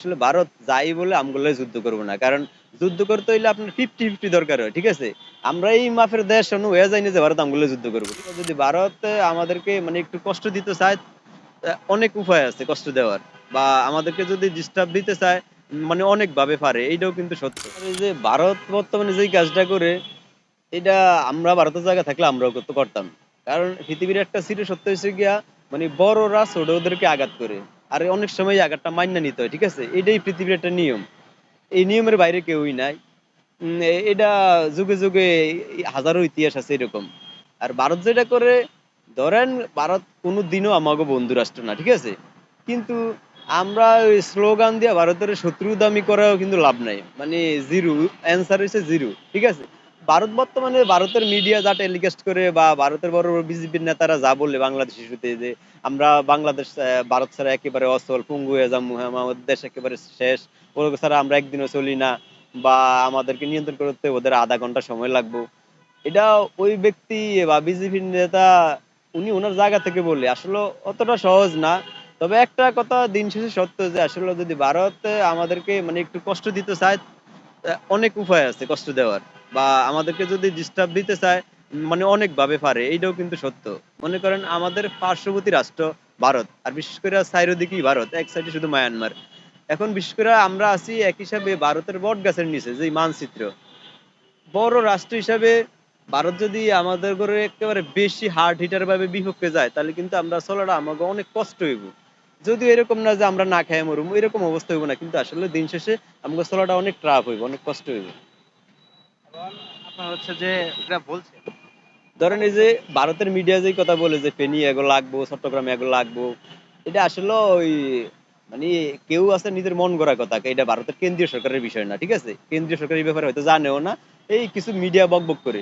আসলে ভারত যাই বলে আমগুলো যুদ্ধ করব না। কারণ যুদ্ধ করতে হইলে আপনার ফিফটি ফিফটি দরকার হয়, ঠিক আছে? আমরা এই মাফের দেশ হয়ে যায়নি যে ভারত আমগুলো যুদ্ধ করব। যদি ভারত আমাদেরকে মানে একটু কষ্ট দিতে চায় অনেক উপায় আছে কষ্ট দেওয়ার। বা আমাদেরকে যদি ডিস্টার্ব দিতে চায় মানে অনেক ভাবে পারে, এইটাও কিন্তু সত্য। যে ভারত বর্তমানে যেই কাজটা করে, এটা আমরা ভারতের জায়গা থাকলে আমরাও করতে করতাম কারণ পৃথিবীর একটা সিটে সত্য হয়েছে গিয়া মানে বড়রা ছোট ওদেরকে আঘাত করে। আর অনেক সময় আঘাতটা মান্য নিতে হয়, ঠিক আছে? এটাই পৃথিবীর একটা নিয়ম। এই নিয়মের বাইরে কেউই নাই। এটা যুগে যুগে হাজারো ইতিহাস আছে এরকম। আর ভারত যেটা করে, ধরেন ভারত কোনো দিনও আমাকে বন্ধু রাষ্ট্র না, ঠিক আছে? কিন্তু আমরা ওই স্লোগান দিয়ে ভারতের শত্রু দামি করাও কিন্তু লাভ নাই। মানে জিরো অ্যান্সার হচ্ছে জিরো, ঠিক আছে? ভারত বর্তমানে ভারতের মিডিয়া যা টেলিকাস্ট করে বা ভারতের বড় বড় বিজেপির নেতারা যা বলে বাংলাদেশ ইস্যুতে যে আমরা বাংলাদেশ ভারত ছাড়া একেবারে অচল, পঙ্গু হয়ে যাব আমাদের দেশ একেবারে শেষ। ওর ছাড়া আমরা একদিনও চলি না বা আমাদেরকে নিয়ন্ত্রণ করতে ওদের আধা ঘণ্টা সময় লাগবে। এটা ওই ব্যক্তি বা বিজেপির নেতা, উনি ওনার জায়গা থেকে বলে। আসলে অতটা সহজ না। তবে একটা কথা দিন শেষে সত্য যে আসলে যদি ভারত আমাদেরকে মানে একটু কষ্ট দিতে চায় অনেক উপায় আছে কষ্ট দেওয়ার। বা আমাদেরকে যদি ডিস্টার্ব দিতে চায় মানে অনেক ভাবে পারে, এইটাও কিন্তু সত্য। মনে করেন আমাদের পার্শ্ববর্তী রাষ্ট্র ভারত, আর বিশেষ করে সাইরো দিকেই ভারত, এক সাইডে শুধু মায়ানমার এখন বিশেষ করে আমরা আছি এক হিসাবে ভারতের বট গাছের নিচে যে মানচিত্র। বড় রাষ্ট্র হিসাবে ভারত যদি আমাদের করে একেবারে বেশি হার্ড হিটার ভাবে বিপক্ষে যায়, তাহলে কিন্তু আমরা চলাটা আমাকে অনেক কষ্ট হইব। যদিও এরকম না যে আমরা না খাই মরুম, এরকম অবস্থা হইব না, কিন্তু আসলে দিন শেষে আমাকে চলাটা অনেক ট্রাফ হইব, অনেক কষ্ট হইব। যে ধরেন এই যে ভারতের মিডিয়া যেই কথা বলে যে ফেনী এগুলো লাগবো, চট্টগ্রামে এগুলো লাগবো, এটা আসলে ওই মানে কেউ আছে নিজের মন গড়া কথা এটা ভারতের কেন্দ্রীয় সরকারের বিষয় না, ঠিক আছে? কেন্দ্রীয় সরকার এই ব্যাপারে হয়তো জানেও না, এই কিছু মিডিয়া বকবক করে।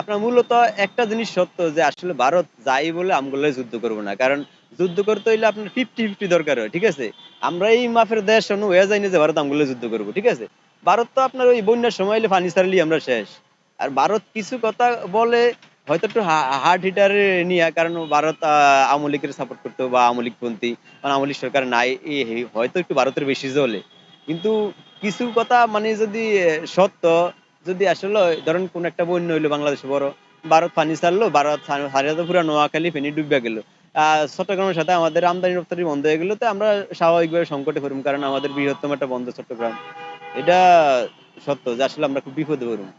আপনার মূলত একটা জিনিস সত্য যে আসলে ভারত যাই বলে আমগুলো যুদ্ধ করব না, কারণ যুদ্ধ করতে হইলে আপনার ফিফটি ফিফটি দরকার হয়, ঠিক আছে? আমরা এই মাফের দেশ হয়ে যায়নি যে ভারত আমগুলো যুদ্ধ করব, ঠিক আছে? ভারত তো আপনার ওই বন্যার সময় হলে পানি ছাড়লি আমরা শেষ। আর ভারত কিছু কথা বলে হয়তো একটু হার্ড হিটার নিয়ে, কারণ ভারত আওয়ামী লীগের সাপোর্ট করতো বা আওয়ামী লীগ পন্থী মানে আওয়ামী লীগ সরকার নাই হয়তো একটু ভারতের বেশি জ্বলে। কিন্তু কিছু কথা মানে যদি সত্য, যদি আসলে ধরেন কোন একটা বন্য হইল বাংলাদেশে বড়, ভারত পানি ছাড়লো ভারত হারিয়ে তো পুরো নোয়াখালী, ফেনি ডুবে গেল। চট্টগ্রামের সাথে আমাদের আমদানি রপ্তানি বন্ধ হয়ে গেলো, তো আমরা স্বাভাবিকভাবে সংকটে পড়ুম, কারণ আমাদের বৃহত্তম একটা বন্ধ চট্টগ্রাম। এটা সত্য যে আসলে আমরা খুব বিপদে পড়ুম।